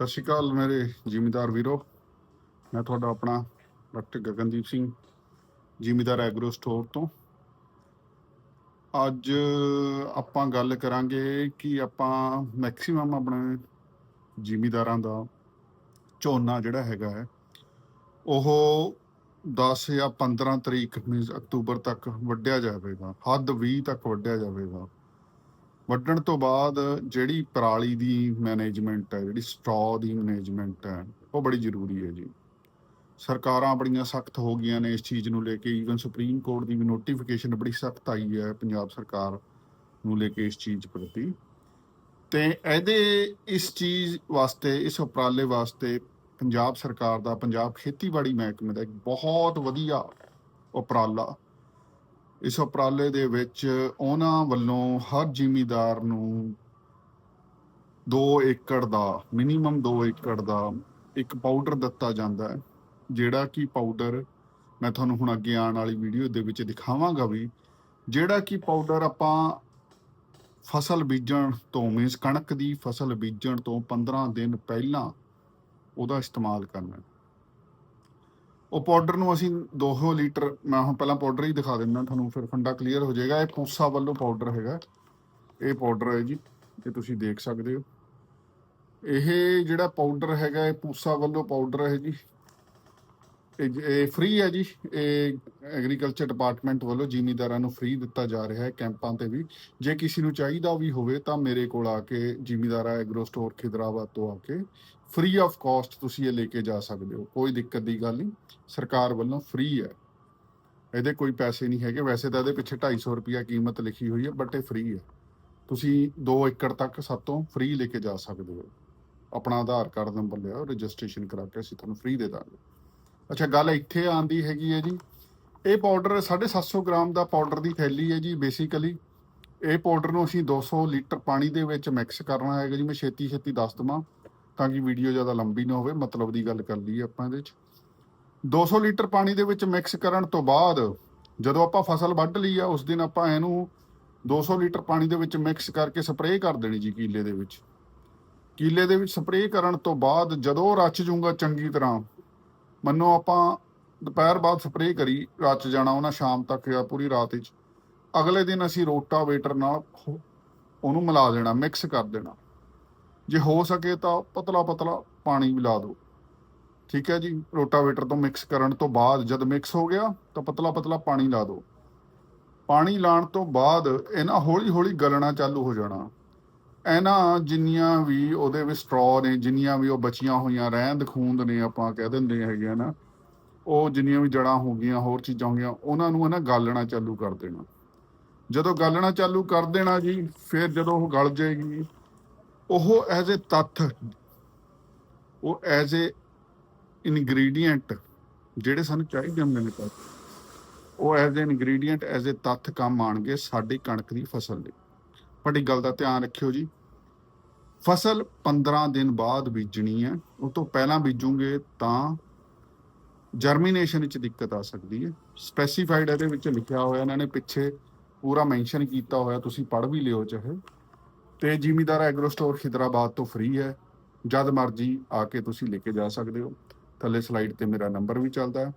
ਸਤਿ ਸ਼੍ਰੀ ਅਕਾਲ ਮੇਰੇ ਜ਼ਿਮੀਦਾਰ ਵੀਰੋ। ਮੈਂ ਤੁਹਾਡਾ ਆਪਣਾ ਡਾਕਟਰ ਗਗਨਦੀਪ ਸਿੰਘ, ਜ਼ਿਮੀਦਾਰ ਐਗਰੋ ਸਟੋਰ ਤੋਂ। ਅੱਜ ਆਪਾਂ ਗੱਲ ਕਰਾਂਗੇ ਕਿ ਆਪਾਂ ਮੈਕਸਿਮਮ ਆਪਣੇ ਜ਼ਿਮੀਦਾਰਾਂ ਦਾ ਝੋਨਾ ਜਿਹੜਾ ਹੈਗਾ ਹੈ, ਉਹ 10 ਜਾਂ 15 ਤਰੀਕ ਮੀਨਸ ਅਕਤੂਬਰ ਤੱਕ ਵੱਢਿਆ ਜਾਵੇਗਾ, ਹੱਦ 20 ਤੱਕ ਵੱਢਿਆ ਜਾਵੇਗਾ। ਵੱਢਣ ਤੋਂ ਬਾਅਦ ਜਿਹੜੀ ਪਰਾਲੀ ਦੀ ਮੈਨੇਜਮੈਂਟ ਹੈ, ਜਿਹੜੀ ਸਟ੍ਰॉ ਦੀ ਮੈਨੇਜਮੈਂਟ ਹੈ, ਉਹ ਬੜੀ ਜ਼ਰੂਰੀ ਹੈ ਜੀ। ਸਰਕਾਰਾਂ ਬੜੀਆਂ ਸਖਤ ਹੋ ਗਈਆਂ ਨੇ ਇਸ ਚੀਜ਼ ਨੂੰ ਲੈ ਕੇ। ਈਵਨ ਸੁਪਰੀਮ ਕੋਰਟ ਦੀ ਵੀ ਨੋਟੀਫਿਕੇਸ਼ਨ ਬੜੀ ਸਖਤ ਆਈ ਹੈ ਪੰਜਾਬ ਸਰਕਾਰ ਨੂੰ ਲੈ ਕੇ ਇਸ ਚੀਜ਼ ਪ੍ਰਤੀ। ਤੇ ਇਹਦੇ ਇਸ ਚੀਜ਼ ਵਾਸਤੇ, ਇਸ ਉਪਰਾਲੇ ਵਾਸਤੇ ਪੰਜਾਬ ਸਰਕਾਰ ਦਾ, ਪੰਜਾਬ ਖੇਤੀਬਾੜੀ ਮਹਿਕਮੇ ਦਾ ਇੱਕ ਬਹੁਤ ਵਧੀਆ ਉਪਰਾਲਾ ਇਸ ਉਪਰਾਲੇ ਦੇ ਵਿੱਚ ਉਹਨਾਂ ਵੱਲੋਂ ਹਰ ਜ਼ਿਮੀਦਾਰ ਨੂੰ 2 ਏਕੜ ਦਾ ਮਿਨੀਮਮ 2 ਏਕੜ ਦਾ ਇੱਕ ਪਾਊਡਰ ਦਿੱਤਾ ਜਾਂਦਾ ਹੈ, ਜਿਹੜਾ ਕਿ ਪਾਊਡਰ ਮੈਂ ਤੁਹਾਨੂੰ ਹੁਣ ਅੱਗੇ ਆਉਣ ਵਾਲੀ ਵੀਡੀਓ ਦੇ ਵਿੱਚ ਦਿਖਾਵਾਂਗਾ ਵੀ, ਜਿਹੜਾ ਕਿ ਪਾਊਡਰ ਆਪਾਂ ਫਸਲ ਬੀਜਣ ਤੋਂ ਮੀਨਸ ਕਣਕ ਦੀ ਫਸਲ ਬੀਜਣ ਤੋਂ 15 ਦਿਨ ਪਹਿਲਾਂ ਉਹਦਾ ਇਸਤੇਮਾਲ ਕਰਨਾ ਉਹ ਪਾਊਡਰ ਨੂੰ ਅਸੀਂ 200 ਲੀਟਰ, ਮੈਂ ਹੁਣ ਪਹਿਲਾਂ ਪਾਊਡਰ ਹੀ ਦਿਖਾ ਦਿੰਦਾ ਤੁਹਾਨੂੰ, ਫਿਰ ਫੰਡਾ ਕਲੀਅਰ ਹੋ ਜਾਏਗਾ। ਇਹ ਪੂਸਾ ਵੱਲੋਂ ਪਾਊਡਰ ਹੈਗਾ। ਇਹ ਪਾਊਡਰ ਹੈ ਜੀ, ਇਹ ਤੁਸੀਂ ਦੇਖ ਸਕਦੇ ਹੋ। ਇਹ ਜਿਹੜਾ ਪਾਊਡਰ ਹੈਗਾ, ਇਹ ਪੂਸਾ ਵੱਲੋਂ ਪਾਊਡਰ ਹੈ ਜੀ। ਇਹ ਜ- ਇਹ ਫ੍ਰੀ ਹੈ ਜੀ। ਇਹ ਐਗਰੀਕਲਚਰ ਡਿਪਾਰਟਮੈਂਟ ਵੱਲੋਂ ਜ਼ਿਮੀਂਦਾਰਾਂ ਨੂੰ ਫ੍ਰੀ ਦਿੱਤਾ ਜਾ ਰਿਹਾ ਹੈ ਕੈਂਪਾਂ ਤੇ ਵੀ। ਜੇ ਕਿਸੇ ਨੂੰ ਚਾਹੀਦਾ ਵੀ ਹੋਵੇ ਤਾਂ ਮੇਰੇ ਕੋਲ ਆ ਕੇ ਜ਼ਿਮੀਂਦਾਰਾ ਐਗਰੋ ਸਟੋਰ ਖਿਦਰਾਬਾਦ ਤੋਂ ਆ ਕੇ ਫ੍ਰੀ ਆਫ ਕਾਸਟ ਤੁਸੀਂ ਇਹ ਲੈ ਕੇ ਜਾ ਸਕਦੇ ਹੋ। ਕੋਈ ਦਿੱਕਤ ਦੀ ਗੱਲ ਨਹੀਂ। ਸਰਕਾਰ ਵੱਲੋਂ ਫ੍ਰੀ ਹੈ। ਇਹਦੇ ਕੋਈ ਪੈਸੇ ਨਹੀਂ ਹੈਗੇ। ਵੈਸੇ ਤਾਂ ਇਹਦੇ ਪਿੱਛੇ 250 ਰੁਪਿਆ ਕੀਮਤ ਲਿਖੀ ਹੋਈ ਹੈ ਬਟ ਇਹ ਫ੍ਰੀ ਹੈ। ਤੁਸੀਂ 2 ਏਕੜ ਤੱਕ ਸਾਤੋਂ ਫ੍ਰੀ ਲੈ ਕੇ ਜਾ ਸਕਦੇ ਹੋ। ਆਪਣਾ ਆਧਾਰ ਕਾਰਡ ਨੰਬਰ ਲਿਆਓ, ਰਜਿਸਟ੍ਰੇਸ਼ਨ ਕਰਾ ਕੇ ਅਸੀਂ ਤੁਹਾਨੂੰ ਫ੍ਰੀ ਦੇ ਦਾਂਗੇ। ਅੱਛਾ, ਗੱਲ ਇੱਥੇ ਆਂਦੀ ਹੈਗੀ ਹੈ ਜੀ। ਇਹ ਪਾਊਡਰ 750 ਗ੍ਰਾਮ ਦਾ ਪਾਊਡਰ ਦੀ ਥੈਲੀ ਹੈ ਜੀ ਬੇਸਿਕਲੀ ਇਹ ਪਾਊਡਰ ਨੂੰ ਅਸੀਂ 200 ਲੀਟਰ ਪਾਣੀ ਦੇ ਵਿੱਚ ਮਿਕਸ ਕਰਨਾ ਹੈਗਾ ਜੀ। ਮੈਂ ਛੇਤੀ ਛੇਤੀ ਦੱਸ ਦਵਾਂ, ਤਾਂ ਕਿ ਵੀਡੀਓ ਜ਼ਿਆਦਾ ਲੰਬੀ ਨਾ ਹੋਵੇ, ਮਤਲਬ ਦੀ ਗੱਲ ਕਰ ਲਈਏ ਆਪਾਂ ਇਹਦੇ ਵਿੱਚ 200 ਲੀਟਰ ਪਾਣੀ ਦੇ ਵਿੱਚ ਮਿਕਸ ਕਰਨ ਤੋਂ ਬਾਅਦ, ਜਦੋਂ ਆਪਾਂ ਫਸਲ ਵੱਢ ਲਈ ਆ, ਉਸ ਦਿਨ ਆਪਾਂ ਇਹਨੂੰ 200 ਲੀਟਰ ਪਾਣੀ ਦੇ ਵਿੱਚ ਮਿਕਸ ਕਰਕੇ ਸਪਰੇਅ ਕਰ ਦੇਣੀ ਜੀ ਕੀਲੇ ਦੇ ਵਿੱਚ। ਕੀਲੇ ਦੇ ਵਿੱਚ ਸਪਰੇਅ ਕਰਨ ਤੋਂ ਬਾਅਦ ਜਦੋਂ ਰਚ ਜੂਗਾ ਚੰਗੀ ਤਰ੍ਹਾਂ ਮੰਨੋ ਆਪਾਂ ਦੁਪਹਿਰ ਬਾਅਦ ਸਪਰੇਅ ਕਰੀ, ਰਾਤ 'ਚ ਜਾਣਾ ਉਹਨਾਂ, ਸ਼ਾਮ ਤੱਕ ਜਾਂ ਪੂਰੀ ਰਾਤ ਵਿੱਚ ਅਗਲੇ ਦਿਨ ਅਸੀਂ ਰੋਟਾਵੇਟਰ ਨਾਲ ਉਹਨੂੰ ਮਿਲਾ ਦੇਣਾ ਮਿਕਸ ਕਰ ਦੇਣਾ। ਜੇ ਹੋ ਸਕੇ ਤਾਂ ਪਤਲਾ ਪਤਲਾ ਪਾਣੀ ਮਿਲਾ ਦਿਓ। ਠੀਕ ਹੈ ਜੀ, ਰੋਟਾਵੇਟਰ ਤੋਂ ਮਿਕਸ ਕਰਨ ਤੋਂ ਬਾਅਦ, ਜਦ ਮਿਕਸ ਹੋ ਗਿਆ, ਤਾਂ ਪਤਲਾ ਪਤਲਾ ਪਾਣੀ ਲਾ ਦਿਓ। ਪਾਣੀ ਲਾਣ ਤੋਂ ਬਾਅਦ ਇਹਨਾਂ ਹੌਲੀ ਹੌਲੀ ਗਲਣਾ ਚਾਲੂ ਹੋ ਜਾਣਾ। ਇਹਨਾਂ ਜਿੰਨੀਆਂ ਵੀ ਉਹਦੇ ਵਿੱਚ ਸਟ੍ਰੋ ਨੇ, ਜਿੰਨੀਆਂ ਵੀ ਉਹ ਬਚੀਆਂ ਹੋਈਆਂ, ਰਹਿੰਦ ਖੂੰਦ ਨੇ ਆਪਾਂ ਕਹਿ ਦਿੰਦੇ ਹੈਗੇ ਆ ਨਾ, ਉਹ ਜਿੰਨੀਆਂ ਵੀ ਜੜਾਂ ਹੋ ਗਈਆਂ, ਹੋਰ ਚੀਜ਼ਾਂ ਹੋ ਗਈਆਂ, ਉਹਨਾਂ ਨੂੰ ਇਹਨਾਂ ਗਾਲਣਾ ਚਾਲੂ ਕਰ ਦੇਣਾ। ਜਦੋਂ ਗਾਲਣਾ ਚਾਲੂ ਕਰ ਦੇਣਾ ਜੀ, ਫਿਰ ਜਦੋਂ ਉਹ ਗਲ ਜਾਏਗੀ, ਉਹ ਐਜ਼ ਅ ਤੱਥ ਉਹ ਐਜ਼ ਅ ਇਨਗਰੀਡੀਐਂਟ ਜਿਹੜੇ ਸਾਨੂੰ ਚਾਹੀਦੇ ਹੁੰਦੇ ਨੇ ਤੱਤ, ਉਹ as a ingredient as a ਤੱਥ ਕੰਮ ਆਣਗੇ ਸਾਡੀ ਕਣਕ ਦੀ ਫਸਲ ਲਈ। ਵੱਡੀ ਗੱਲ ਦਾ ਧਿਆਨ ਰੱਖਿਓ ਜੀ। ਫਸਲ 15 ਦਿਨ ਬਾਅਦ ਬੀਜਣੀ ਹੈ, ਉਹ ਤੋਂ ਪਹਿਲਾਂ ਬੀਜੂਗੇ ਤਾਂ ਜਰਮੀਨੇਸ਼ਨ ਵਿੱਚ ਦਿੱਕਤ ਆ ਸਕਦੀ ਹੈ। ਸਪੈਸੀਫਾਈਡ ਇਹਦੇ ਵਿੱਚ ਲਿਖਿਆ ਹੋਇਆ, ਇਹਨਾਂ ਨੇ ਪਿੱਛੇ ਪੂਰਾ ਮੈਂਸ਼ਨ ਕੀਤਾ ਹੋਇਆ, ਤੁਸੀਂ ਪੜ੍ਹ ਵੀ ਲਿਓ ਚਾਹੇ। ਤੇ ਜ਼ਿਮੀਦਾਰ ਐਗਰੋ ਸਟੋਰ ਖਿਦਰਾਬਾਦ ਤੋਂ ਫ੍ਰੀ ਹੈ, ਜਦ ਮਰਜ਼ੀ ਆ ਕੇ ਤੁਸੀਂ ਲੈ ਕੇ ਜਾ ਸਕਦੇ ਹੋ। ਥੱਲੇ ਸਲਾਈਡ ਤੇ ਮੇਰਾ ਨੰਬਰ ਵੀ ਚੱਲਦਾ ਹੈ।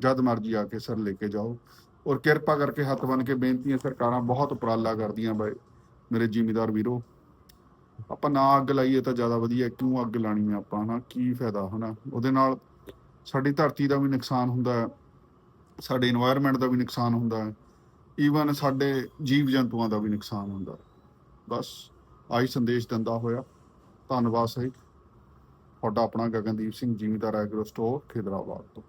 ਜਦ ਮਰਜ਼ੀ ਆ ਕੇ ਸਰ ਲੈ ਕੇ ਜਾਓ। ਔਰ ਕਿਰਪਾ ਕਰਕੇ ਹੱਥ ਬਨ ਕੇ ਬੇਨਤੀਆਂ ਸਰਕਾਰਾਂ ਬਹੁਤ ਉਪਰਾਲਾ ਕਰਦੀਆਂ ਬਾਈ। ਮੇਰੇ ਜ਼ਿਮੀਦਾਰ ਵੀਰੋ। ਆਪਾਂ ਨਾ ਅੱਗ ਲਾਈਏ ਤਾਂ ਜ਼ਿਆਦਾ ਵਧੀਆ, ਕਿਉਂ ਅੱਗ ਲਾਣੀ ਆ ਆਪਾਂ, ਹਨਾ? ਕੀ ਫਾਇਦਾ, ਹਨਾ? ਉਹਦੇ ਨਾਲ ਸਾਡੀ ਧਰਤੀ ਦਾ ਵੀ ਨੁਕਸਾਨ ਹੁੰਦਾ ਹੈ, ਸਾਡੇ এনवायरमेंट ਦਾ ਵੀ ਨੁਕਸਾਨ ਹੁੰਦਾ ਈਵਨ ਸਾਡੇ ਜੀਵ ਜੰਤੂਆਂ ਦਾ ਵੀ ਨੁਕਸਾਨ ਹੁੰਦਾ ਬਸ, ਆਹੀ ਸੰਦੇਸ਼ ਦਿੰਦਾ ਹੋਇਆ। ਧੰਨਵਾਦ ਸਹੀ। ਤੁਹਾਡਾ ਆਪਣਾ ਗਗਨਦੀਪ ਸਿੰਘ, ਜ਼ਿਮੀਦਾਰ ਐਗਰੋ ਸਟੋਰ ਖਿਦਰਾਬਾਦ ਤੋਂ।